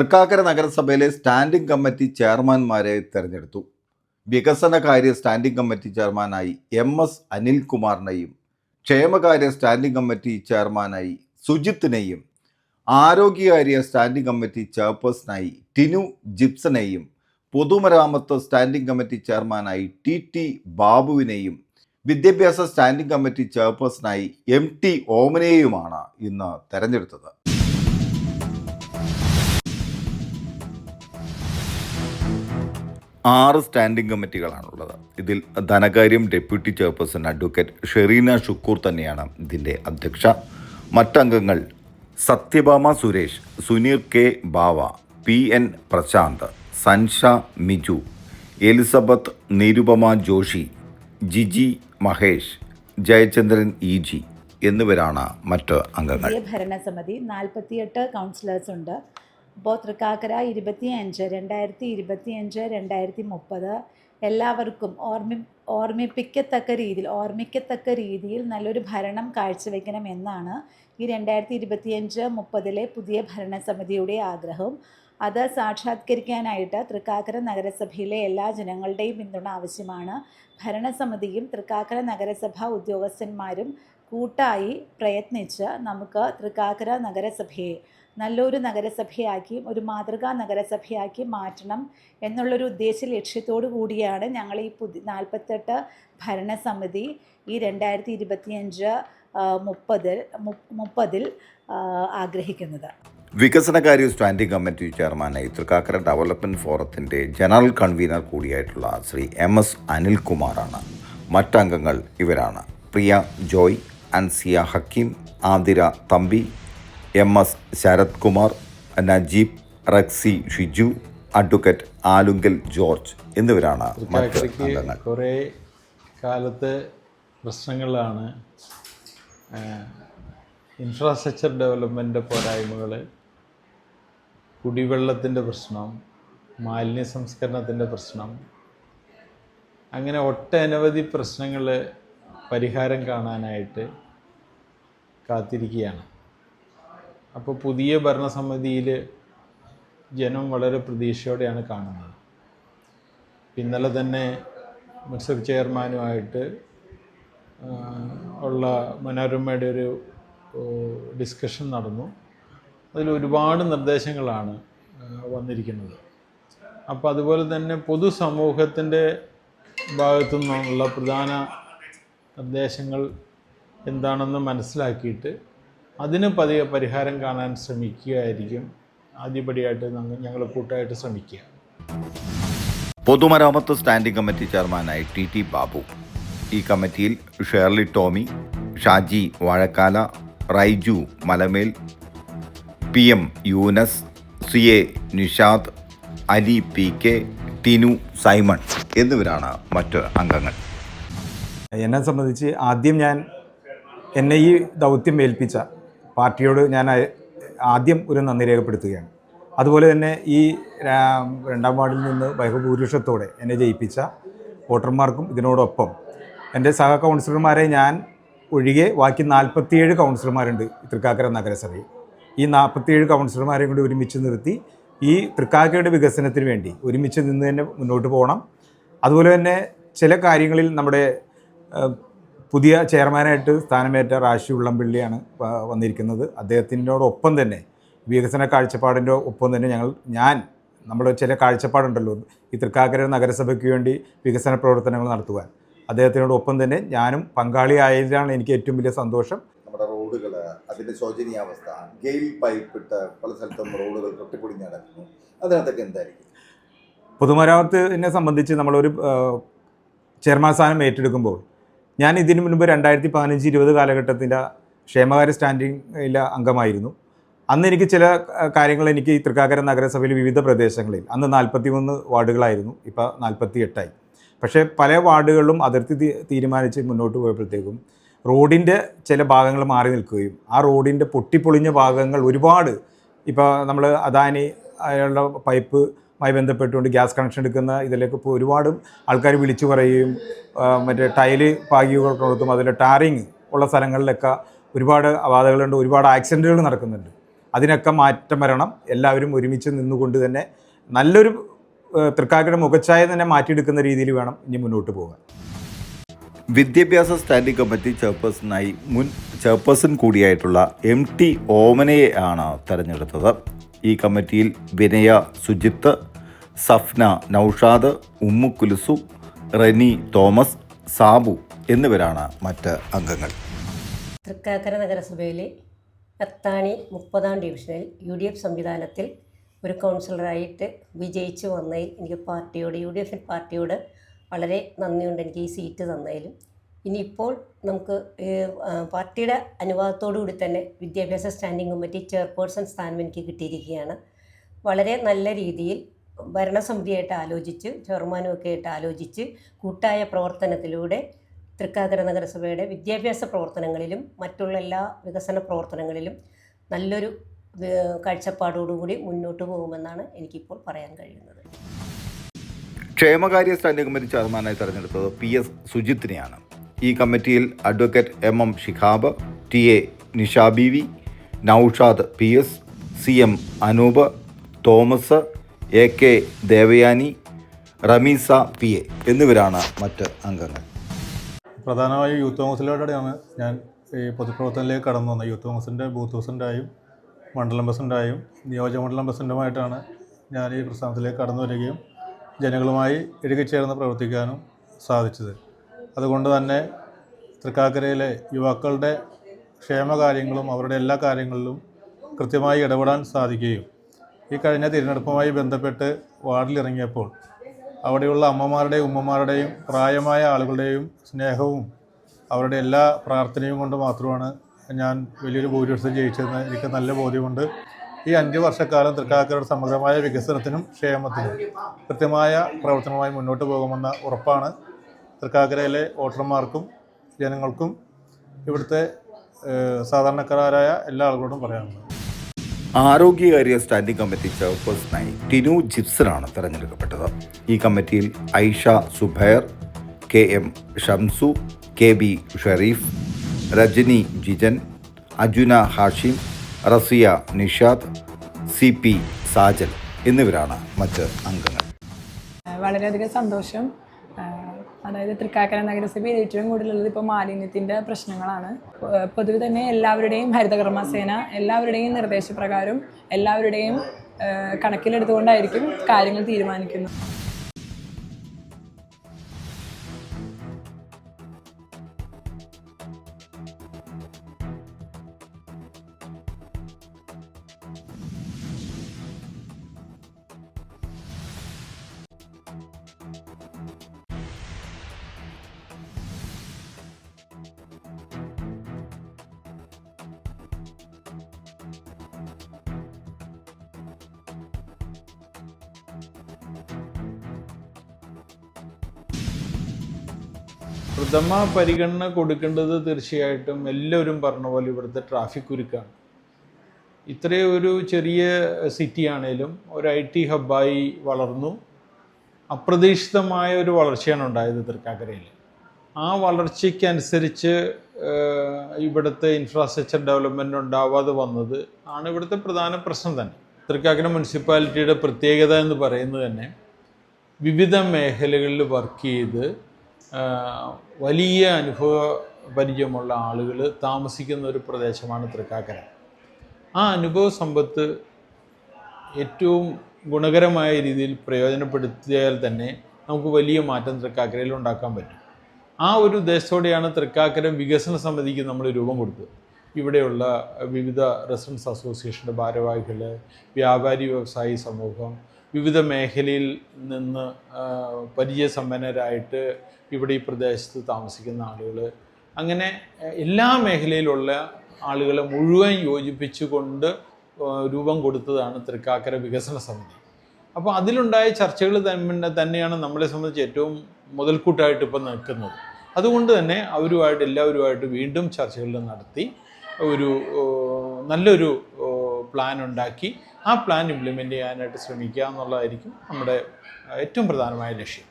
തൃക്കാക്കര നഗരസഭയിലെ standing committee ചെയർമാൻമാരെ തിരഞ്ഞെടുത്തു. വികസനകാര്യ സ്റ്റാൻഡിംഗ് കമ്മിറ്റി ചെയർമാനായി എം എസ് അനിൽകുമാറിനെയും ക്ഷേമകാര്യ സ്റ്റാൻഡിംഗ് കമ്മിറ്റി ചെയർമാനായി സുജിത്തിനെയും ആരോഗ്യകാര്യ സ്റ്റാൻഡിംഗ് കമ്മിറ്റി ചെയർപേഴ്സണായി ടിനു ജിപ്സനെയും പൊതുമരാമത്ത് സ്റ്റാൻഡിംഗ് കമ്മിറ്റി ചെയർമാനായി ടി ടി ബാബുവിനെയും വിദ്യാഭ്യാസ സ്റ്റാൻഡിംഗ് കമ്മിറ്റി ചെയർപേഴ്സണായി എം ടി ഓമനെയുമാണ് ഇന്ന് തെരഞ്ഞെടുത്തത്. ആറ് സ്റ്റാൻഡിംഗ് കമ്മിറ്റികളാണുള്ളത്. ഇതിൽ ധനകാര്യം deputy chairperson advocate Shareena Shukkoor തന്നെയാണ് ഇതിന്റെ അധ്യക്ഷ. മറ്റംഗങ്ങൾ Sathyabhama Suresh Suneer K Bava P N Prasanth Sansha Miju Elizabeth Nirupama Joshi Jiji Mahesh Jayachandran E G എന്നിവരാണ് മറ്റ് അംഗങ്ങൾ. ഭരണസമിതി നാൽപ്പത്തിയെട്ട് കൗൺസിലേഴ്സ് ഉണ്ട്. അപ്പോൾ തൃക്കാക്കര ഇരുപത്തിയഞ്ച് രണ്ടായിരത്തി ഇരുപത്തിയഞ്ച് രണ്ടായിരത്തി മുപ്പത്. എല്ലാവർക്കും ഓർമ്മി ഓർമ്മിപ്പിക്കത്തക്ക രീതിയിൽ ഓർമ്മിക്കത്തക്ക രീതിയിൽ നല്ലൊരു ഭരണം കാഴ്ചവെക്കണം എന്നാണ് ഈ രണ്ടായിരത്തി ഇരുപത്തിയഞ്ച് മുപ്പതിലെ പുതിയ ഭരണസമിതിയുടെ ആഗ്രഹം. അത് സാക്ഷാത്കരിക്കാനായിട്ട് തൃക്കാക്കര നഗരസഭയിലെ എല്ലാ ജനങ്ങളുടെയും പിന്തുണ ആവശ്യമാണ്. ഭരണസമിതിയും തൃക്കാക്കര നഗരസഭാ ഉദ്യോഗസ്ഥന്മാരും കൂട്ടായി പ്രയത്നിച്ച് നമുക്ക് തൃക്കാക്കര നഗരസഭയെ നല്ലൊരു നഗരസഭയാക്കി ഒരു മാതൃകാ നഗരസഭയാക്കി മാറ്റണം എന്നുള്ളൊരു ഉദ്ദേശ ലക്ഷ്യത്തോടു കൂടിയാണ് ഞങ്ങൾ ഈ പുതി നാൽപ്പത്തെട്ട് ഭരണസമിതി ഈ രണ്ടായിരത്തി ഇരുപത്തിയഞ്ച് മുപ്പതിൽ മുപ്പതിൽ ആഗ്രഹിക്കുന്നത്. വികസനകാര്യ സ്റ്റാൻഡിംഗ് കമ്മിറ്റി ചെയർമാനായി തൃക്കാക്കര ഡെവലപ്മെന്റ് ഫോറത്തിന്റെ ജനറൽ കൺവീനർ കൂടിയായിട്ടുള്ള ശ്രീ എം എസ് അനിൽകുമാറാണ്. മറ്റംഗങ്ങൾ ഇവരാണ്. Priya Joy Ansiya Hakkim Athira Thampi M S Sarath Kumar Najeeb Rexy Shiju advocate Alunkal George എന്നിവരാണ് അംഗങ്ങൾ. കുറേ കാലത്തെ പ്രശ്നങ്ങളാണ് ഇൻഫ്രാസ്ട്രക്ചർ ഡെവലപ്മെന്റ് പോരായ്മകൾ കുടിവെള്ളത്തിന്റെ പ്രശ്നം മാലിന്യ സംസ്കരണത്തിന്റെ പ്രശ്നം അങ്ങനെ ഒട്ടനവധി പ്രശ്നങ്ങൾ പരിഹാരം കാണാനായിട്ട് കാത്തിരിക്കുകയാണ്. അപ്പോൾ പുതിയ ഭരണസമിതിയിൽ ജനം വളരെ പ്രതീക്ഷയോടെയാണ് കാണുന്നത്. ഇന്നലെ തന്നെ മിക്സർ ചെയർമാനുമായിട്ട് ഉള്ള മനോരമയുടെ ഒരു ഡിസ്കഷൻ നടന്നു. അതിൽ ഒരുപാട് നിർദ്ദേശങ്ങളാണ് വന്നിരിക്കുന്നത്. അപ്പോൾ അതുപോലെ തന്നെ പൊതുസമൂഹത്തിന്റെ ഭാഗത്തു നിന്നുള്ള പ്രധാന നിർദ്ദേശങ്ങൾ എന്താണെന്ന് മനസ്സിലാക്കിയിട്ട് അതിന് പതിയെ പരിഹാരം കാണാൻ ശ്രമിക്കുകയായിരിക്കും. ആദ്യപടിയായിട്ട് ഞങ്ങൾ കൂട്ടായിട്ട് ശ്രമിക്കുക. പൊതുമരാമത്ത് സ്റ്റാൻഡിംഗ് കമ്മിറ്റി ചെയർമാനായി ടി ടി ബാബു. ഈ കമ്മിറ്റിയിൽ Shirley Tomy Shaji Vazhakkala Raiju Malamel P M Yunus C A Nishad Ali P K Tinu Simon എന്നിവരാണ് മറ്റ് അംഗങ്ങൾ. എന്നെ സംബന്ധിച്ച് ആദ്യം ഞാൻ എന്നെ ഈ ദൗത്യം ഏൽപ്പിച്ച പാർട്ടിയോട് ഞാൻ ആദ്യം ഒരു നന്ദി രേഖപ്പെടുത്തുകയാണ്. അതുപോലെ തന്നെ ഈ രണ്ടാം വാർഡിൽ നിന്ന് ബഹുഭൂരിപക്ഷത്തോടെ എന്നെ ജയിപ്പിച്ച വോട്ടർമാർക്കും ഇതിനോടൊപ്പം എന്റെ സഹ കൗൺസിലർമാരെ ഞാൻ ഒഴികെ ബാക്കി നാൽപ്പത്തിയേഴ് കൗൺസിലർമാരുണ്ട് തൃക്കാക്കര നഗരസഭയിൽ. ഈ നാൽപ്പത്തിയേഴ് കൗൺസിലർമാരെയും കൂടി ഒരുമിച്ച് നിർത്തി ഈ തൃക്കാക്കരയുടെ വികസനത്തിന് വേണ്ടി ഒരുമിച്ച് നിന്ന് തന്നെ മുന്നോട്ട് പോകണം. അതുപോലെ തന്നെ ചില കാര്യങ്ങളിൽ നമ്മുടെ പുതിയ ചെയർമാനായിട്ട് സ്ഥാനമേറ്റ റാഷി ഉള്ളംപള്ളിയാണ് വന്നിരിക്കുന്നത്. അദ്ദേഹത്തിനോടൊപ്പം തന്നെ വികസന കാഴ്ചപ്പാടിന്റെ ഒപ്പം തന്നെ ഞങ്ങൾ ഞാൻ നമ്മുടെ ചില കാഴ്ചപ്പാടുണ്ടല്ലോ ഈ തൃക്കാക്കര നഗരസഭയ്ക്ക് വേണ്ടി വികസന പ്രവർത്തനങ്ങൾ നടത്തുവാൻ. അദ്ദേഹത്തിനോടൊപ്പം തന്നെ ഞാനും പങ്കാളിയായതിലാണ് എനിക്ക് ഏറ്റവും വലിയ സന്തോഷം. നമ്മുടെ റോഡുകൾ അതിന്റെ ശോചനീയാവസ്ഥ ഗെയിൽ പൈപ്പ് ഇട്ട് പല സ്ഥലത്തും റോഡുകൾ കെട്ടിപ്പൊടിഞ്ഞ് നടക്കുന്നു. അതിനകത്തൊക്കെ എന്തായിരിക്കും? പൊതുമരാമത്തിനെ സംബന്ധിച്ച് നമ്മളൊരു ചെയർമാൻ സ്ഥാനം ഏറ്റെടുക്കുമ്പോൾ ഞാൻ ഇതിനു മുൻപ് രണ്ടായിരത്തി പതിനഞ്ച് ഇരുപത് കാലഘട്ടത്തിന്റെ ക്ഷേമകാര്യ സ്റ്റാൻഡിങ്ങിലെ അംഗമായിരുന്നു. അന്ന് എനിക്ക് ചില കാര്യങ്ങൾ എനിക്ക് തൃക്കാക്കര നഗരസഭയിൽ വിവിധ പ്രദേശങ്ങളിൽ അന്ന് നാൽപ്പത്തി മൂന്ന് വാർഡുകളായിരുന്നു ഇപ്പോൾ നാൽപ്പത്തി എട്ടായി പക്ഷേ പല വാർഡുകളിലും അതിർത്തി തീരുമാനിച്ച് മുന്നോട്ട് പോയപ്പോഴത്തേക്കും റോഡിന്റെ ചില ഭാഗങ്ങൾ മാറി നിൽക്കുകയും ആ റോഡിന്റെ പൊട്ടിപ്പൊളിഞ്ഞ ഭാഗങ്ങൾ ഒരുപാട് ഇപ്പോൾ നമ്മൾ അദാനി അയാളുടെ പൈപ്പുമായി ബന്ധപ്പെട്ടുകൊണ്ട് ഗ്യാസ് കണക്ഷൻ എടുക്കുന്ന ഇതിലേക്ക് ഇപ്പോൾ ഒരുപാട് ആൾക്കാർ വിളിച്ചു പറയുകയും മറ്റേ ടൈൽ പാകികൾക്കൊടുത്തും അതിൽ ടാറിങ് ഉള്ള സ്ഥലങ്ങളിലൊക്കെ ഒരുപാട് അപാധകളുണ്ട് ഒരുപാട് ആക്സിഡന്റുകൾ നടക്കുന്നുണ്ട്. അതിനൊക്കെ മാറ്റം വരണം. എല്ലാവരും ഒരുമിച്ച് നിന്നുകൊണ്ട് തന്നെ നല്ലൊരു ഏഹ്, തൃക്കാക്കര മുഖച്ഛായ തന്നെ മാറ്റിയെടുക്കുന്ന രീതിയിൽ വേണം ഇനി മുന്നോട്ട് പോകാൻ. വിദ്യാഭ്യാസ സ്റ്റാൻഡിംഗ് കമ്മിറ്റി ചെയർപേഴ്സണായി മുൻ ചെയർപേഴ്സൺ കൂടിയായിട്ടുള്ള എം ടി ഓമനയെ ആണ് തെരഞ്ഞെടുത്തത്. ഈ കമ്മിറ്റിയിൽ വിനയ സുജിത്ത് സഫ്ന നൌഷാദ് ഉമ്മു കുലുസു റെനി തോമസ് സാബു എന്നിവരാണ് മറ്റ് അംഗങ്ങൾ. തൃക്കാക്കര നഗരസഭയിലെ അത്താണി മുപ്പതാം ഡിവിഷനിൽ യു ഡി എഫ് സംവിധാനത്തിൽ ഒരു കൗൺസിലറായിട്ട് വിജയിച്ചു വന്നതിൽ എനിക്ക് പാർട്ടിയോട് യു ഡി എഫ് പാർട്ടിയോട് വളരെ നന്ദിയുണ്ട് എനിക്ക് ഈ സീറ്റ് തന്നതിലും. ഇനിയിപ്പോൾ നമുക്ക് പാർട്ടിയുടെ അനുവാദത്തോടു കൂടി തന്നെ വിദ്യാഭ്യാസ സ്റ്റാൻഡിംഗ് കമ്മിറ്റി ചെയർപേഴ്സൺ സ്ഥാനം എനിക്ക് കിട്ടിയിരിക്കുകയാണ്. വളരെ നല്ല രീതിയിൽ ഭരണസമിതിയായിട്ട് ആലോചിച്ച് ചെയർമാനും ഒക്കെ ആയിട്ട് ആലോചിച്ച് കൂട്ടായ പ്രവർത്തനത്തിലൂടെ തൃക്കാക്കര നഗരസഭയുടെ വിദ്യാഭ്യാസ പ്രവർത്തനങ്ങളിലും മറ്റുള്ള എല്ലാ വികസന പ്രവർത്തനങ്ങളിലും നല്ലൊരു കാഴ്ചപ്പാടോടുകൂടി മുന്നോട്ട് പോകുമെന്നാണ് എനിക്കിപ്പോൾ പറയാൻ കഴിയുന്നത്. ക്ഷേമകാര്യ സ്റ്റാൻഡിംഗ് കമ്മിറ്റി ചെയർമാനായി തെരഞ്ഞെടുത്തത് പി എസ് സുജിത്തിനെയാണ്. ഈ കമ്മിറ്റിയിൽ advocate M M Shihab T A Nisha B V Noushad P S C M Anoop Thomas A K Devayani Ramees P A എന്നിവരാണ് മറ്റ് അംഗങ്ങൾ. പ്രധാനമായും യൂത്ത് കോൺഗ്രസിലോടെയാണ് ഞാൻ ഈ പൊതുപ്രവർത്തനത്തിലേക്ക് കടന്നു വന്നത്. യൂത്ത് കോൺഗ്രസിന്റെ ബൂത്ത് പ്രസിഡന്റായും മണ്ഡലം പ്രസിഡന്റായും നിയോജകമണ്ഡലം പ്രസിഡന്റുമായിട്ടാണ് ഞാൻ ഈ പ്രസ്ഥാനത്തിലേക്ക് കടന്നു വരികയും ജനങ്ങളുമായി ഇഴുകിച്ചേർന്ന് പ്രവർത്തിക്കാനും സാധിച്ചത്. അതുകൊണ്ട് തന്നെ തൃക്കാക്കരയിലെ യുവാക്കളുടെ ക്ഷേമകാര്യങ്ങളും അവരുടെ എല്ലാ കാര്യങ്ങളിലും കൃത്യമായി ഇടപെടാൻ സാധിക്കുകയും ഈ കഴിഞ്ഞ തിരഞ്ഞെടുപ്പുമായി ബന്ധപ്പെട്ട് വാർഡിലിറങ്ങിയപ്പോൾ അവിടെയുള്ള അമ്മമാരുടെയും ഉമ്മമാരുടെയും പ്രായമായ ആളുകളുടെയും സ്നേഹവും അവരുടെ എല്ലാ പ്രാർത്ഥനയും കൊണ്ട് മാത്രമാണ് ഞാൻ വലിയൊരു ഭൂരിപക്ഷം ജയിച്ചതെന്ന് എനിക്ക് നല്ല ബോധ്യമുണ്ട്. ഈ അഞ്ച് വർഷക്കാലം തൃക്കാക്കരയുടെ സമഗ്രമായ വികസനത്തിനും ക്ഷേമത്തിനും കൃത്യമായ പ്രവർത്തനവുമായി മുന്നോട്ട് പോകുമെന്ന ഉറപ്പാണ് തൃക്കാക്കരയിലെ വോട്ടർമാർക്കും ജനങ്ങൾക്കും ഇവിടുത്തെ സാധാരണക്കാരായ എല്ലാ ആളുകളോടും പറയാനുള്ളത്. ആരോഗ്യകാര്യ സ്റ്റാൻഡിംഗ് കമ്മിറ്റി ചെയർപേഴ്സണായി ടിനു ജിപ്സനാണ് തെരഞ്ഞെടുക്കപ്പെട്ടത്. ഈ കമ്മിറ്റിയിൽ Aisha Subair K M Shamsu K B Shareef Rajani Jijan Ajuna Hashim Rasiya Nishad C P Sajan എന്നിവരാണ് മറ്റ് അംഗങ്ങൾ. വളരെയധികം സന്തോഷം. അതായത് തൃക്കാക്കര നഗരസഭയിൽ ഏറ്റവും കൂടുതലുള്ളത് ഇപ്പോൾ മാലിന്യത്തിന്റെ പ്രശ്നങ്ങളാണ്. പൊതുവെ തന്നെ എല്ലാവരുടെയും ഹരിതകർമ്മസേന എല്ലാവരുടെയും നിർദ്ദേശപ്രകാരം എല്ലാവരുടെയും കണക്കിലെടുത്തുകൊണ്ടായിരിക്കും കാര്യങ്ങൾ തീരുമാനിക്കുന്നത്. പ്രഥമ പരിഗണന കൊടുക്കേണ്ടത് തീർച്ചയായിട്ടും എല്ലാവരും പറഞ്ഞ പോലെ ഇവിടുത്തെ ട്രാഫിക് കുരുക്കാണ്. ഇത്രയും ഒരു ചെറിയ സിറ്റി ആണേലും ഒരു ഐ ടി ഹബ്ബായി വളർന്നു. അപ്രതീക്ഷിതമായ ഒരു വളർച്ചയാണ് ഉണ്ടായത് തൃക്കാക്കരയിൽ. ആ വളർച്ചയ്ക്കനുസരിച്ച് ഇവിടുത്തെ ഇൻഫ്രാസ്ട്രക്ചർ ഡെവലപ്മെന്റ് ഉണ്ടാവാതെ വന്നത് ആണ് ഇവിടുത്തെ പ്രധാന പ്രശ്നം തന്നെ. തൃക്കാക്കര മുനിസിപ്പാലിറ്റിയുടെ പ്രത്യേകത എന്ന് പറയുന്നത് തന്നെ വിവിധ മേഖലകളിൽ വർക്ക് ചെയ്ത് വലിയ അനുഭവ പരിചയമുള്ള ആളുകൾ താമസിക്കുന്ന ഒരു പ്രദേശമാണ് തൃക്കാക്കര. ആ അനുഭവ സമ്പത്ത് ഏറ്റവും ഗുണകരമായ രീതിയിൽ പ്രയോജനപ്പെടുത്തിയാൽ തന്നെ നമുക്ക് വലിയ മാറ്റം തൃക്കാക്കരയിൽ ഉണ്ടാക്കാൻ പറ്റും. ആ ഒരു ഉദ്ദേശത്തോടെയാണ് തൃക്കാക്കര വികസന സമിതിക്ക് നമ്മൾ രൂപം കൊടുത്തത്. ഇവിടെയുള്ള വിവിധ റെസിഡൻസ് അസോസിയേഷന്റെ ഭാരവാഹികൾ വ്യാപാരി വ്യവസായി സമൂഹം വിവിധ മേഖലയിൽ നിന്ന് പരിചയസമ്പന്നരായിട്ട് ഇവിടെ ഈ പ്രദേശത്ത് താമസിക്കുന്ന ആളുകൾ അങ്ങനെ എല്ലാ മേഖലയിലുള്ള ആളുകളെ മുഴുവൻ യോജിപ്പിച്ചുകൊണ്ട് രൂപം കൊടുത്തതാണ് തൃക്കാക്കര വികസന സമിതി. അപ്പോൾ അതിലുണ്ടായ ചർച്ചകൾ തന്നെ തന്നെയാണ് നമ്മളെ സംബന്ധിച്ച് ഏറ്റവും മുതൽക്കൂട്ടായിട്ട് ഇപ്പം നിൽക്കുന്നത്. അതുകൊണ്ട് തന്നെ അവരുമായിട്ട് എല്ലാവരുമായിട്ട് വീണ്ടും ചർച്ചകൾ നടത്തി ഒരു നല്ലൊരു പ്ലാൻ ഉണ്ടാക്കി ആ പ്ലാൻ ഇംപ്ലിമെന്റ് ചെയ്യാനായിട്ട് ശ്രമിക്കുക എന്നുള്ളതായിരിക്കും നമ്മുടെ ഏറ്റവും പ്രധാനമായ ലക്ഷ്യം.